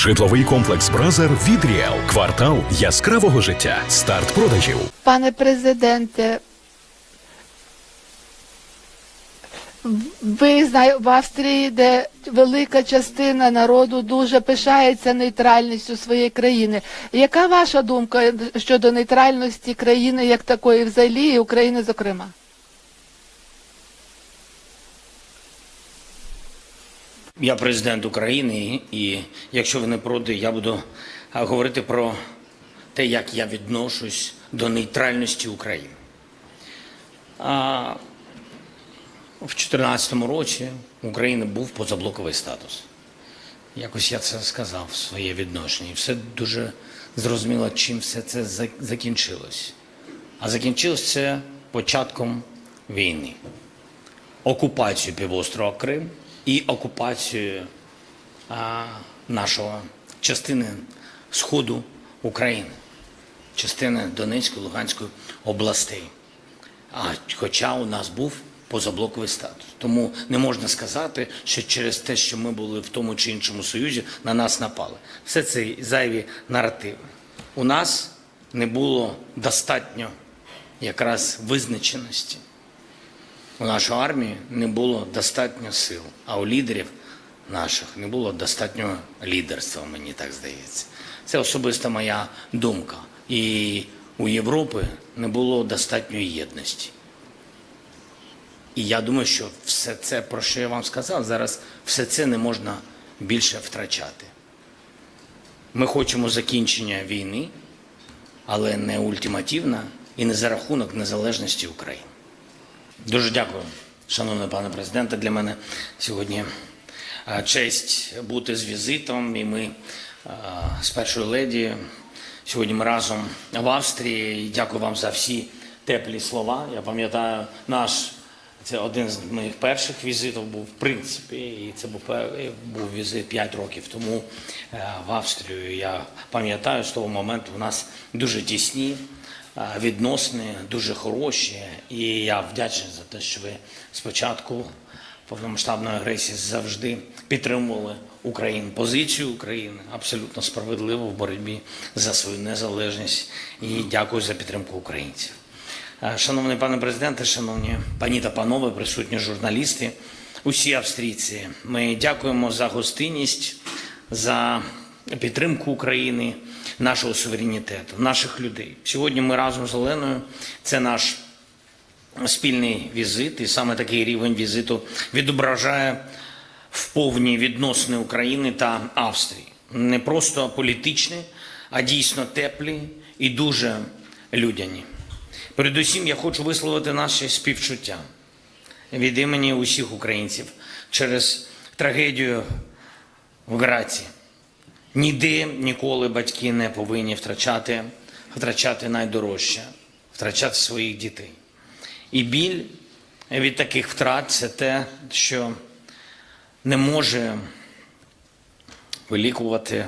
Житловий комплекс Бразер від Ріел. Квартал яскравого життя. Старт продажів. Пане президенте, ви знає в Австрії, де велика частина народу дуже пишається нейтральністю своєї країни. Яка ваша думка щодо нейтральності країни як такої взагалі і України зокрема? Я президент України, і якщо ви не проти, я буду говорити про те, як я відношусь до нейтральності України. А, в 2014 році у України був позаблоковий статус. Якось я це сказав в своє відношення. І все дуже зрозуміло, чим все це за- закінчилось. А закінчилось це початком війни окупацію півострова Крим і окупацію а, нашого частини сходу України, частини Донецької, Луганської областей. А хоча у нас був позаблоковий статус. Тому не можна сказати, що через те, що ми були в тому чи іншому союзі, на нас напали. Все це зайві наративи. У нас не було достатньо якраз визначеності. У нашої армії не було достатньо сил, а у лідерів наших не було достатньо лідерства, мені так здається. Це особиста моя думка. І у Європи не було достатньої єдності. І я думаю, що все це, про що я вам сказав, зараз все це не можна більше втрачати. Ми хочемо закінчення війни, але не ультимативно і не за рахунок незалежності України. Дуже дякую, шановний пане президенте. Для мене сьогодні е, честь бути з візитом. І ми е, з першою леді сьогодні ми разом в Австрії. І Дякую вам за всі теплі слова. Я пам'ятаю наш. Це один з моїх перших візитів був, в принципі, і це був, був візит 5 років тому е, в Австрію. Я пам'ятаю, з того моменту у нас дуже тісні відносини, дуже хороші. І я вдячний за те, що ви спочатку повномасштабної агресії завжди підтримували Україну, позицію України абсолютно справедливо в боротьбі за свою незалежність. І дякую за підтримку українців. Шановний пане президенте, шановні пані та панове, присутні журналісти, усі австрійці, ми дякуємо за гостинність, за підтримку України, нашого суверенітету, наших людей. Сьогодні ми разом з Оленою. Це наш спільний візит, і саме такий рівень візиту відображає в повні відносини України та Австрії. Не просто політичні, а дійсно теплі і дуже людяні. Передусім, я хочу висловити наше співчуття від імені усіх українців через трагедію в Граці. Ніде ніколи батьки не повинні втрачати, втрачати найдорожче, втрачати своїх дітей. І біль від таких втрат це те, що не може вилікувати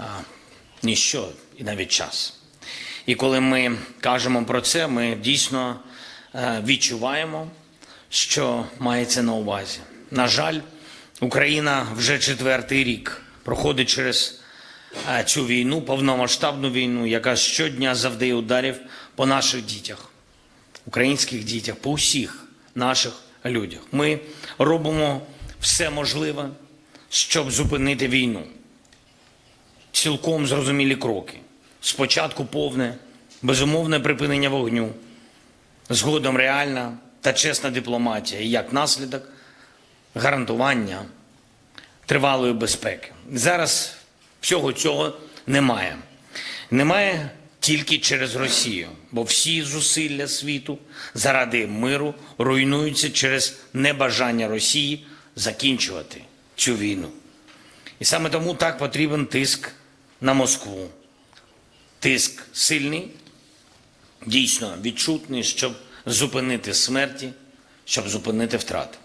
а, ніщо і навіть час. І коли ми кажемо про це, ми дійсно е, відчуваємо, що мається на увазі. На жаль, Україна вже четвертий рік проходить через е, цю війну, повномасштабну війну, яка щодня завдає ударів по наших дітях, українських дітях, по усіх наших людях. Ми робимо все можливе, щоб зупинити війну цілком зрозумілі кроки. Спочатку повне, безумовне припинення вогню, згодом реальна та чесна дипломатія, і як наслідок гарантування тривалої безпеки. Зараз всього цього немає. Немає тільки через Росію, бо всі зусилля світу заради миру руйнуються через небажання Росії закінчувати цю війну. І саме тому так потрібен тиск на Москву. Тиск сильний, дійсно відчутний, щоб зупинити смерті, щоб зупинити втрати.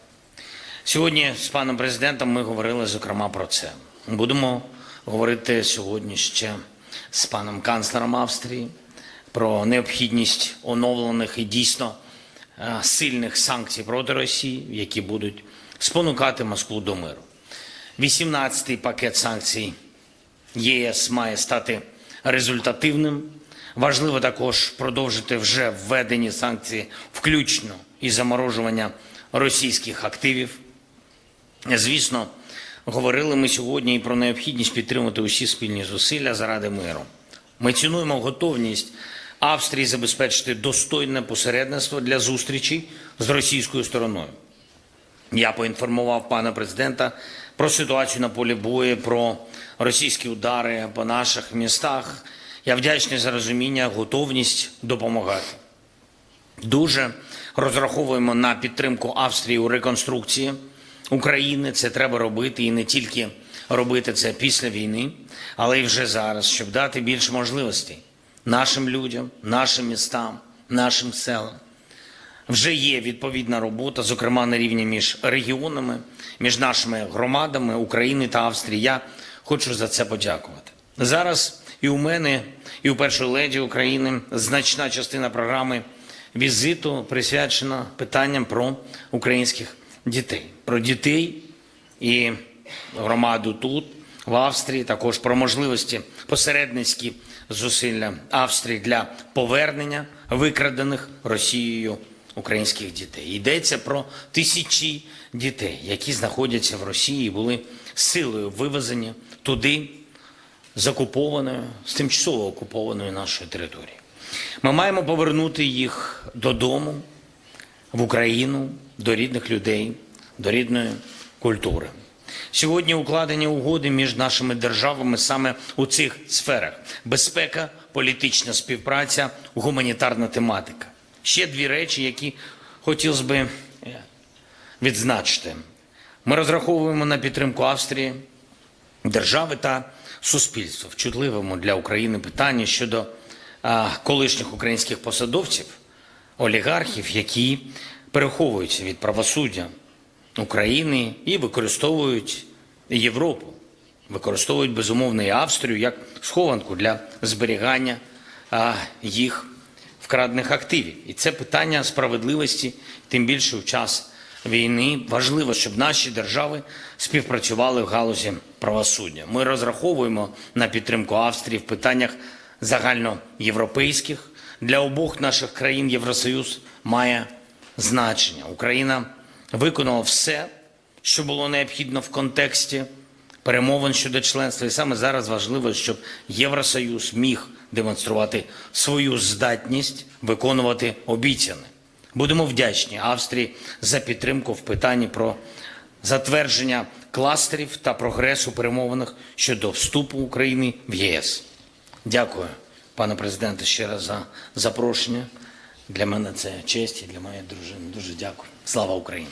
Сьогодні з паном президентом ми говорили зокрема про це. Будемо говорити сьогодні ще з паном канцлером Австрії про необхідність оновлених і дійсно е, сильних санкцій проти Росії, які будуть спонукати Москву до миру. 18-й пакет санкцій ЄС має стати результативним. Важливо також продовжити вже введені санкції, включно і заморожування російських активів. Звісно, говорили ми сьогодні і про необхідність підтримати усі спільні зусилля заради миру. Ми цінуємо готовність Австрії забезпечити достойне посередництво для зустрічі з російською стороною. Я поінформував пана президента про ситуацію на полі бою, про російські удари по наших містах. Я вдячний за розуміння, готовність допомагати. Дуже розраховуємо на підтримку Австрії у реконструкції України. Це треба робити і не тільки робити це після війни, але й вже зараз, щоб дати більше можливостей нашим людям, нашим містам, нашим селам. Вже є відповідна робота, зокрема на рівні між регіонами, між нашими громадами України та Австрії. Я хочу за це подякувати. Зараз і у мене, і у першої леді України значна частина програми візиту присвячена питанням про українських дітей, про дітей і громаду тут, в Австрії, також про можливості посередницькі зусилля Австрії для повернення викрадених Росією українських дітей. Йдеться про тисячі дітей, які знаходяться в Росії, і були силою вивезені туди, з окупованою, з тимчасово окупованої нашої території. Ми маємо повернути їх додому, в Україну, до рідних людей, до рідної культури. Сьогодні укладені угоди між нашими державами саме у цих сферах: безпека, політична співпраця, гуманітарна тематика. Ще дві речі, які хотілося би е, відзначити. Ми розраховуємо на підтримку Австрії, держави та суспільства в чутливому для України питанні щодо колишніх українських посадовців, олігархів, які переховуються від правосуддя України і використовують Європу, використовують безумовно і Австрію як схованку для зберігання їх вкрадених активів. І це питання справедливості, тим більше в час війни важливо, щоб наші держави співпрацювали в галузі правосуддя. Ми розраховуємо на підтримку Австрії в питаннях загальноєвропейських. Для обох наших країн Євросоюз має значення. Україна виконала все, що було необхідно в контексті перемовин щодо членства. І саме зараз важливо, щоб Євросоюз міг демонструвати свою здатність виконувати обіцяне. Будемо вдячні Австрії за підтримку в питанні про затвердження кластерів та прогрес у перемовинах щодо вступу України в ЄС. Дякую, пане президенте, ще раз за запрошення. Для мене це честь і для моєї дружини. Дуже дякую. Слава Україні!